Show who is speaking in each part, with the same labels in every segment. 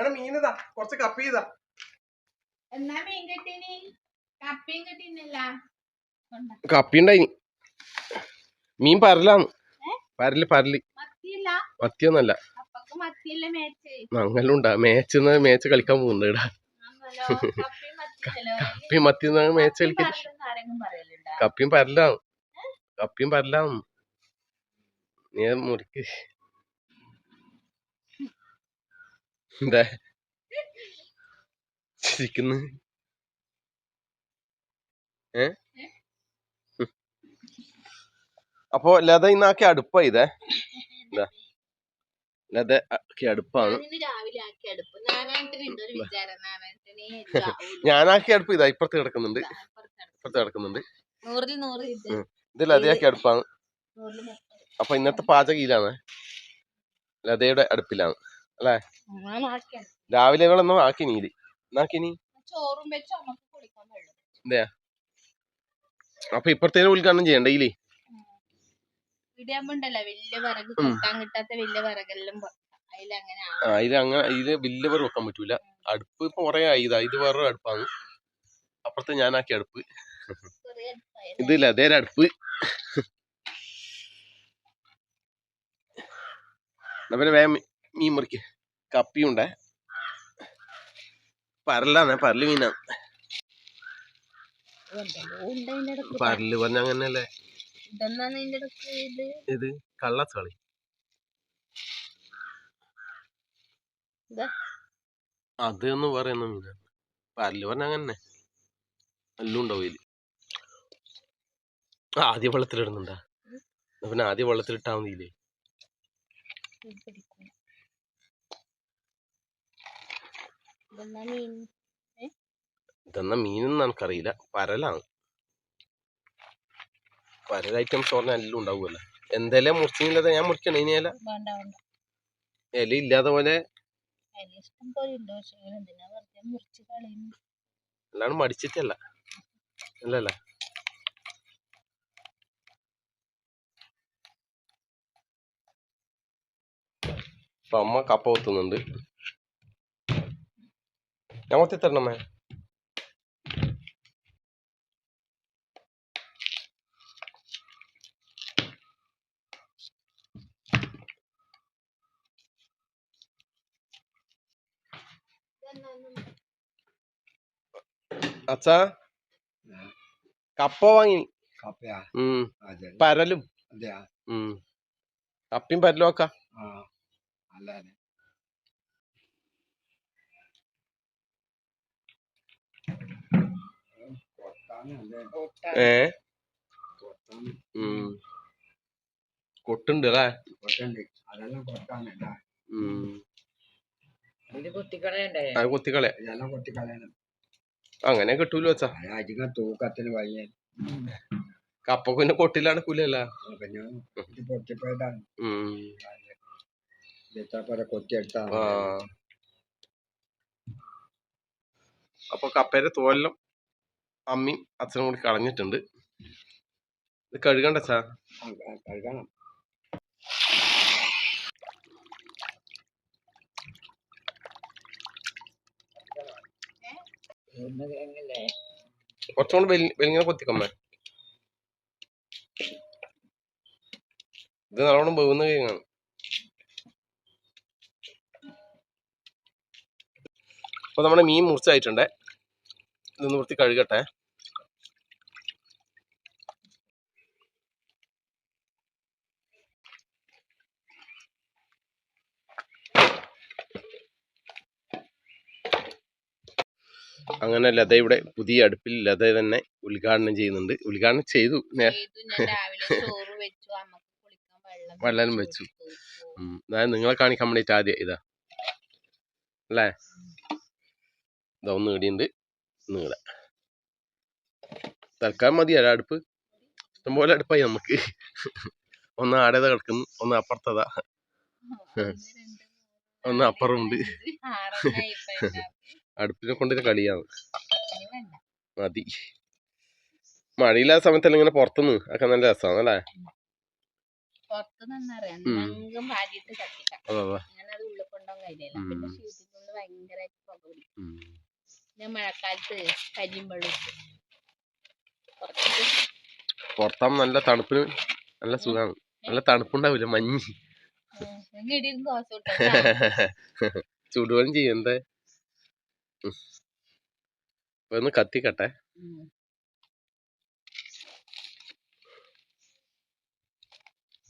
Speaker 1: എടാ മീനിതാ കുറച്ച് കപ്പി ചെയ്താ.
Speaker 2: എന്നാ മീൻ കിട്ടീനി? കപ്പിയും കിട്ടീനില്ല കൊണ്ടാ.
Speaker 1: കപ്പി ഉണ്ടായി മീൻ പരലാന്ന്. പരൽ പരൽ.
Speaker 2: മത്തിയില്ല.
Speaker 1: മത്തിയൊന്നല്ല.
Speaker 2: അപ്പക്ക് മത്തിയല്ലേ മേച്ച്.
Speaker 1: മേച്ച് മേച്ച് കളിക്കാൻ പോകുന്നുണ്ട്
Speaker 2: ഇടാ
Speaker 1: കപ്പി മത്തി മേച്ച് കളിക്കാൻ കപ്പിയും പരലാന്ന്. കപ്പിയും പരലാന്ന്. നീ മുറിക്ക്. എന്താ ചിരിക്കുന്നു ഏ അപ്പോ ലത ഇന്നാക്കി അടുപ്പാ ഇതേ. ലത ആക്കി അടുപ്പാണ് ഞാനാക്കി അടുപ്പ് ഇതാ ഇപ്പുറത്ത് കിടക്കുന്നുണ്ട്. ഇപ്പുറത്ത് കിടക്കുന്നുണ്ട്.
Speaker 2: ഇത്.
Speaker 1: ലതയാക്കി അടുപ്പാണ്. അപ്പൊ ഇന്നത്തെ പാചകയിലാണ് ലതയുടെ അടുപ്പിലാണ്. അല്ലേ? രാവിലെ ഇവളൊന്നും ആക്കി നീ. ഇത് എന്നാക്കി നീ?
Speaker 2: വെള്ളം
Speaker 1: അപ്പൊ ഇപ്പഴത്തേനും ഉദ്ഘാടനം ചെയ്യണ്ട ഇല്ലേ?
Speaker 2: വലിയ വിറക് അതിലങ്ങനെ
Speaker 1: ആ ഇത് അങ്ങനെ ഇത് വലിയ പേർ വെക്കാൻ പറ്റൂല. അടുപ്പ് ഇപ്പൊ കൊറേ ആയി. ഇതാ ഇത് വേറൊരു അടുപ്പാണ്. അപ്പുറത്തെ ഞാനാക്കിയ അടുപ്പ്. ഇതില്ല അതേര അടുപ്പ്. പിന്നെ വേഗം മീൻ മുറിക്ക്. കപ്പിയുണ്ടേ പരലാണ് പരൽ മീനാണ്
Speaker 2: ഇടയ്ക്ക്.
Speaker 1: പരൽ പറഞ്ഞ
Speaker 2: അങ്ങനല്ലേ ഇത് കള്ളത്തളി.
Speaker 1: അത് എന്ന് പറയുന്ന മീനാണ് പരൽ പറഞ്ഞ അങ്ങനെ എല്ലാം ഉണ്ടാവും ഇതിൽ ആ, ആദ്യം വെള്ളത്തിലിടുന്നുണ്ടാ. പിന്നെ ആദ്യം വെള്ളത്തിലിട്ടാ മതിയില്ലേ
Speaker 2: ഇത് പിടിക്കും ഇതെന്നാ
Speaker 1: മീനൊന്നും എനിക്കറിയില്ല. പരലാണ്. പരൽ ഐറ്റംസ് പറഞ്ഞാൽ എല്ലാം ഉണ്ടാവുമല്ലോ. എന്തെല്ലാം മുറിച്ചില്ലാതെ ഞാൻ മുറിക്കണേ ഇനി ഇല? ഇല്ലാതെ പോലെ? അല്ലാണ്ട് മടിച്ചിട്ടല്ല. അല്ലല്ല. അപ്പൊ അമ്മ കപ്പ കൊത്തുന്നുണ്ട്. ഞാൻ കൊത്തി തരണമേ അച്ഛാ കപ്പ വാങ്ങി
Speaker 3: കപ്പയാ
Speaker 1: ഉം
Speaker 3: അതെ
Speaker 1: പരലും
Speaker 3: അതെയാ
Speaker 1: ഉം കപ്പയും പരലും ഒക്കെ ഏ? കൊട്ടുണ്ട് അല്ലേ? അത് കൊത്തിക്കളെ
Speaker 3: ഇതെല്ലാം കൊത്തിക്കളയണം.
Speaker 1: അങ്ങനെ കിട്ടൂലോ
Speaker 3: അധികം തൂക്കത്തിന് വയ്യ
Speaker 1: കപ്പ പിന്നെ കൊട്ടിലാണ് കൂലല്ല അപ്പൊ കപ്പയുടെ തോലെല്ലാം അമ്മയും അച്ഛനും കൂടി കളഞ്ഞിട്ടുണ്ട്. ഇത് കഴുകണ്ട സാ
Speaker 3: കഴുകണം.
Speaker 4: ഒന്ന് കഴിഞ്ഞല്ലേ
Speaker 1: കുറച്ചും കൂടി വെലി- വെലിങ്ങനെ കൊത്തിക്കമ്മേ. ഇത് നല്ലോണം വെവുന്ന കഴിഞ്ഞാണ് അപ്പൊ നമ്മുടെ മീൻ മുറിച്ചായിട്ടുണ്ടേ. ഇതൊന്ന് വൃത്തി കഴുകട്ടെ. അങ്ങനെ ലത ഇവിടെ പുതിയ അടുപ്പിൽ ലത തന്നെ ഉദ്ഘാടനം ചെയ്യുന്നുണ്ട്. ഉദ്ഘാടനം ചെയ്തു.
Speaker 2: വെള്ളം
Speaker 1: വെച്ചു. അതായത് നിങ്ങളെ കാണിക്കാൻ വേണ്ടിട്ട് ആദ്യം. ഇതാ. അല്ലേ? ഇതാ ഒന്ന് ഇടിയുണ്ട്. നീള തൽക്കാലം മതിയല്ല അടുപ്പ്. ഇഷ്ടംപോലെ അടുപ്പായി നമുക്ക്. ഒന്ന് ആടേതാ കിടക്കുന്നു. ഒന്ന് അപ്പുറത്തതാ. ഒന്ന് അപ്പുറമുണ്ട്. അടുപ്പിനെ കൊണ്ടൊരു കളിയാണ് മതി. മഴയില്ലാത്ത സമയത്തല്ല ഇങ്ങനെ പുറത്തുനിന്ന് ഒക്കെ നല്ല രസമാണ് അല്ലേ? പുറത്താകുമ്പോ നല്ല തണുപ്പിന് നല്ല സുഖാണ്. നല്ല തണുപ്പുണ്ടാവില്ല മഞ്ഞ്?
Speaker 2: ചൂടുവെള്ളം ദോശ
Speaker 1: ഒന്ന് കത്തിക്കട്ടെ.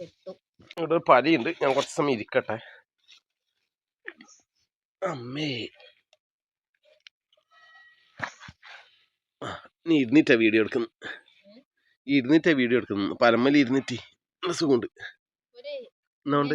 Speaker 2: കിട്ടും.
Speaker 1: ഇവിടെ ഒരു പലിയുണ്ട് ഞാൻ കുറച്ച് സമയം ഇരിക്കട്ടെ. അമ്മേ. നീ ഇരുന്നിട്ടാ വീഡിയോ എടുക്കുന്നു? ഇരുന്നിട്ടാ വീഡിയോ എടുക്കുന്നു? പരമലി ഇരുന്നിട്ട്. സുഖമുണ്ട്. എന്നാണ്ട്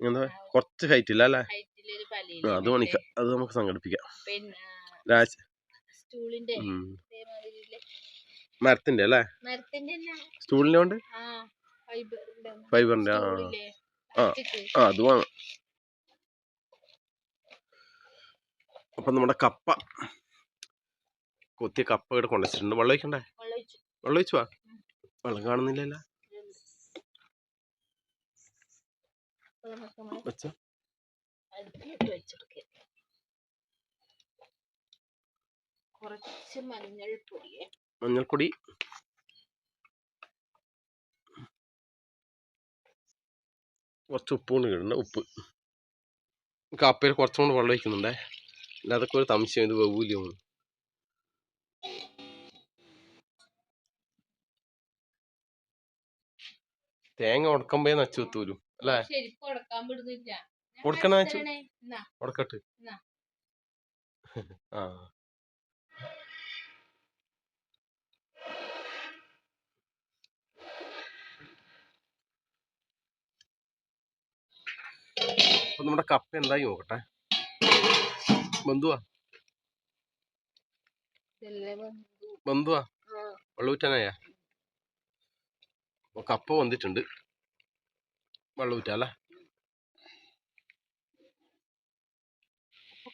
Speaker 1: എന്താ? കുറച്ച് ഹൈറ്റ് ഇല്ല അല്ലേ? ആ, അത് പണിക്ക അത് നമുക്ക് സംഘടിപ്പിക്കാം.
Speaker 2: പിന്നെ
Speaker 1: രാജ്
Speaker 2: സ്റ്റൂളിന്റെ
Speaker 1: മരത്തിന്റെ അല്ലേ?
Speaker 2: മരത്തിന്റെ
Speaker 1: സ്റ്റൂളിന്റെ കൊണ്ട്?
Speaker 2: ഫൈബറിന്റെ
Speaker 1: ആ ആ. ആ അത് വേണം. അപ്പൊ നമ്മുടെ കപ്പ. കൊത്തിയ കപ്പ ഇവിടെ കൊണ്ടുവച്ചിട്ടുണ്ട്. വെള്ളം ഒഴിക്കണ്ടേ?
Speaker 2: വെള്ളം ഒഴിച്ചു.
Speaker 1: വെള്ളം വാ. വെള്ളം കാണുന്നില്ലല്ലോ. വെച്ച.
Speaker 2: അടുപ്പിലിട്ട് വെച്ചെടുക്കുക കുറച്ച് മഞ്ഞൾ പൊടിയെ
Speaker 1: മഞ്ഞൾപ്പൊടി. കുറച്ച് ഉപ്പ് കൊണ്ട് ഇടണ്ട ഉപ്പ്. കാപ്പയിൽ കുറച്ചും കൂടെ വെള്ളം ഒഴിക്കുന്നുണ്ടേ. അല്ല അതൊക്കെ ഒരു സംശയം ഇത് വെവൂല്യ തേങ്ങ ഉടക്കുമ്പോ നച്ചു എത്തൂലും അല്ലേ? ഉടക്കട്ട്
Speaker 2: എന്നാ.
Speaker 1: ആ. അപ്പൊ നമ്മുടെ കപ്പ എന്തായി നോക്കട്ടെ? ബന്ധുവാ. ബന്ധുവാ? വെള്ളൂറ്റാനായ? കപ്പ വന്നിട്ടുണ്ട്. വെള്ളൂറ്റാല
Speaker 2: അപ്പൊ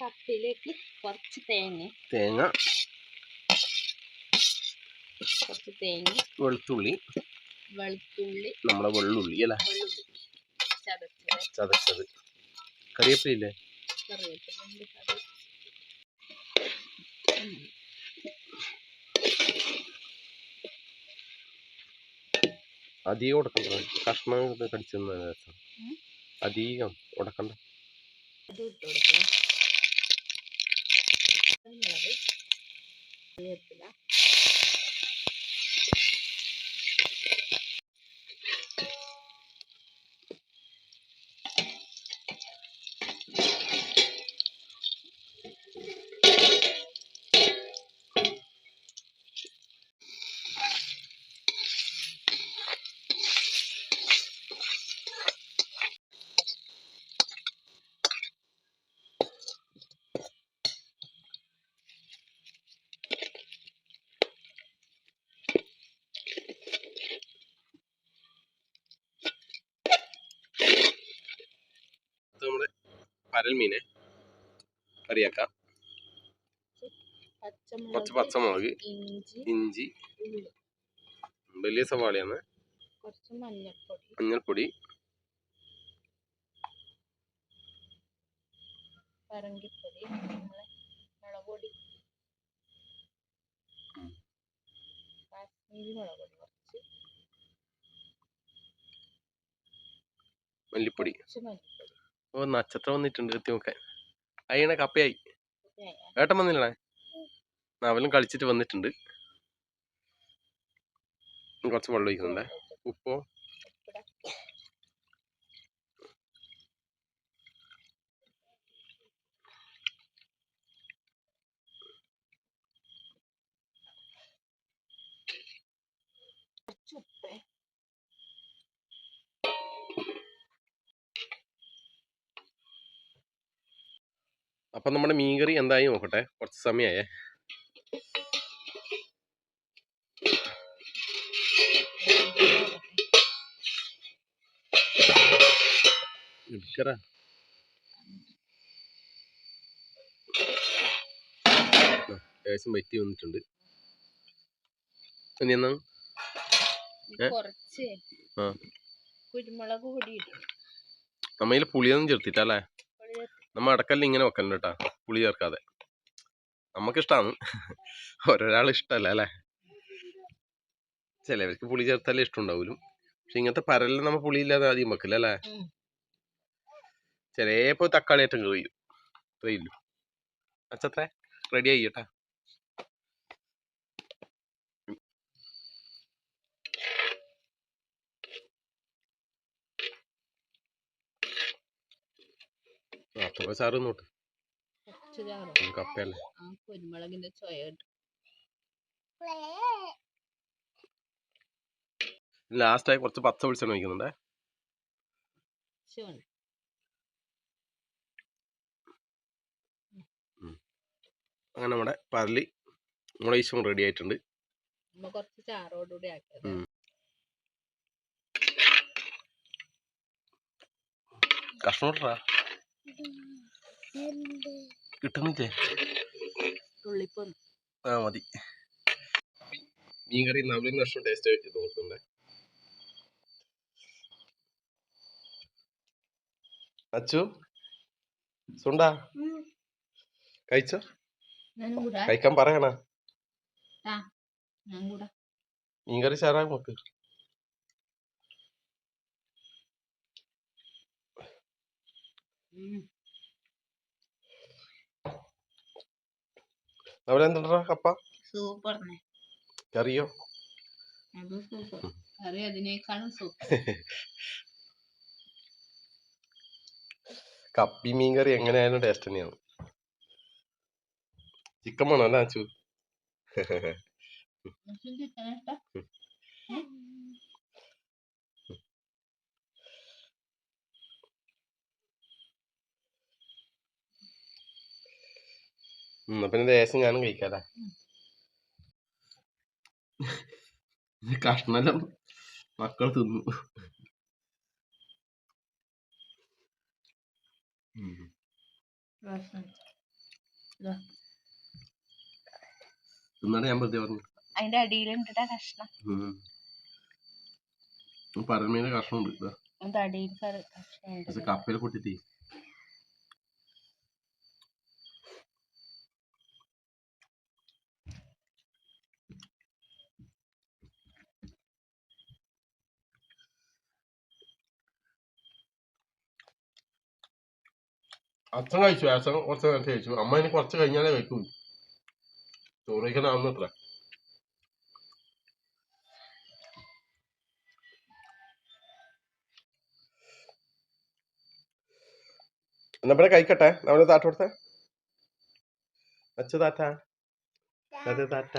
Speaker 2: കപ്പിലേക്ക് കുറച്ച് തേങ്ങ.
Speaker 1: തേങ്ങ.
Speaker 2: കുറച്ച് തേങ്ങ.
Speaker 1: വെളുത്തുള്ളി.
Speaker 2: വെളുത്തുള്ളി.
Speaker 1: നമ്മുടെ വെള്ളുള്ളി അല്ല?
Speaker 2: ചതച്ചത്. അത്
Speaker 1: അധികം ഉടക്കണ്ട. കഷ്ണം കടിച്ചു രസം. അധികം ഉടക്കണ്ട
Speaker 2: ഇത് ഇട്ട് കൊടുക്കണം മുളക് കറിവേപ്പില
Speaker 1: അത് നമ്മുടെ പരൽ മീനെ കറിയാക്കാം. കുറച്ച്
Speaker 2: പച്ചമുളക് ഇഞ്ചി
Speaker 1: വലിയ സവാളയാണ്.
Speaker 2: മഞ്ഞൾപ്പൊടി. പറങ്കിപ്പൊടി കാശ്മീരി കുറച്ച്.
Speaker 1: മല്ലിപ്പൊടി.
Speaker 2: കുറച്ച് മല്ലിപ്പൊടി.
Speaker 1: ഓ നക്ഷത്രം വന്നിട്ടുണ്ട് എത്തി നോക്കാൻ അയ്യണ കപ്പയായി. ഏട്ടൻ വന്നില്ലേ അവലും കളിച്ചിട്ട് വന്നിട്ടുണ്ട്. കുറച്ച് വെള്ളം ഒഴിക്കുന്നുണ്ടേ. ഉപ്പോ. അപ്പൊ നമ്മുടെ മീൻകറി എന്തായി നോക്കട്ടെ? കുറച്ച് സമയമായേ എടുക്കറ ഏകദേശം വറ്റി വന്നിട്ടുണ്ട്. ഇനി എന്നാ?
Speaker 2: കുറച്ച്
Speaker 1: ആ.
Speaker 2: കുരുമുളക് കൂടി ഇടും.
Speaker 1: നമ്മയിൽ പുളിയൊന്നും ചേർത്തിട്ടല്ലേ? നമ്മ അടക്കല്ല ഇങ്ങനെ വെക്കണ്ട കേട്ടാ പുളി ചേർക്കാതെ. നമുക്കിഷ്ടമാണ് ഓരോരാൾ ഇഷ്ടമല്ല അല്ലേ? ചിലവർക്ക് പുളി ചേർത്താലേ ഇഷ്ടമുണ്ടാവൂലും പക്ഷെ ഇങ്ങനത്തെ പരലിൽ നമ്മൾ പുളി ഇല്ലാതെ ആദ്യം വെക്കില്ല അല്ലേ?
Speaker 2: ചിലപ്പോൾ
Speaker 1: ചിലപ്പോ തക്കാളി ഏറ്റവും കഴിയും ഇല്ലു? അച്ചത്രേ? റെഡി ആയി കേട്ടാ അപ്പൊ സാറ് നോട്ട്
Speaker 2: കുറച്ച് ചാറും
Speaker 1: കപ്പയല്ലേ?
Speaker 2: ആ കുരുമുളകിന്റെ ചൊയ കിട്ടും
Speaker 1: ലാസ്റ്റ് ആയി കുറച്ച് പച്ച വെളിച്ചെണ്ണ
Speaker 2: വയ്ക്കുന്നുണ്ടേ
Speaker 1: അങ്ങനെ നമ്മുടെ പരലി മുളയിച്ചും റെഡി ആയിട്ടുണ്ട്.
Speaker 2: കുറച്ച് ചാറോടുകൂടി ആക്കിയത്.
Speaker 1: ഉം. കിട്ടുന്നില്ലേ ആ മതി. മീൻ കറി നവലിന് വർഷം ടേസ്റ്റ് ചെയ്ത് നോക്കുന്നുണ്ട് അച്ചു സുണ്ട? കഴിച്ചോ? കഴിക്കാൻ പറയണ.
Speaker 2: മീൻകറി കൂടാ.
Speaker 1: മീൻ കറി ചാറാ നോക്ക്
Speaker 2: ഉം.
Speaker 1: എന്താ കപ്പ
Speaker 2: സൂപ്പർ
Speaker 1: കറിയോ?
Speaker 2: അത് സൂപ്പർ. കറി അതിനേക്കാളും സൂപ്പർ.
Speaker 1: കപ്പി മീൻ കറി എങ്ങനെയായാലും ടേസ്റ്റ് തന്നെയാണ് ചിക്കൻ വേണോ അല്ല അച്ചു?
Speaker 2: ചിക്കൻ
Speaker 1: ഉം, പിന്നെ ദേശം ഞാനും കഴിക്കാല്ലേ കഷ്ണെല്ലാം മക്കൾ തിന്നു. ഉം. തിന്നാണ്ട് ഞാൻ പറഞ്ഞു.
Speaker 2: അതിന്റെ അടിയിലും കഷ്ണം. കറി കഷ്ണം ഉണ്ട്
Speaker 1: കപ്പയിൽ പൊട്ടിട്ട്. അച്ഛൻ കഴിച്ചു അച്ഛൻ കുറച്ച് നേരത്തെ കഴിച്ചു അമ്മ ഇനി കുറച്ച് കഴിഞ്ഞാലേ കഴിക്കൂ ചോറ് കഴിക്കണ അത്ര പിന്നെ കഴിക്കട്ടെ? നമ്മുടെ താട്ട് കൊടുത്തേ? അച്ഛ താറ്റാ താറ്റ താറ്റ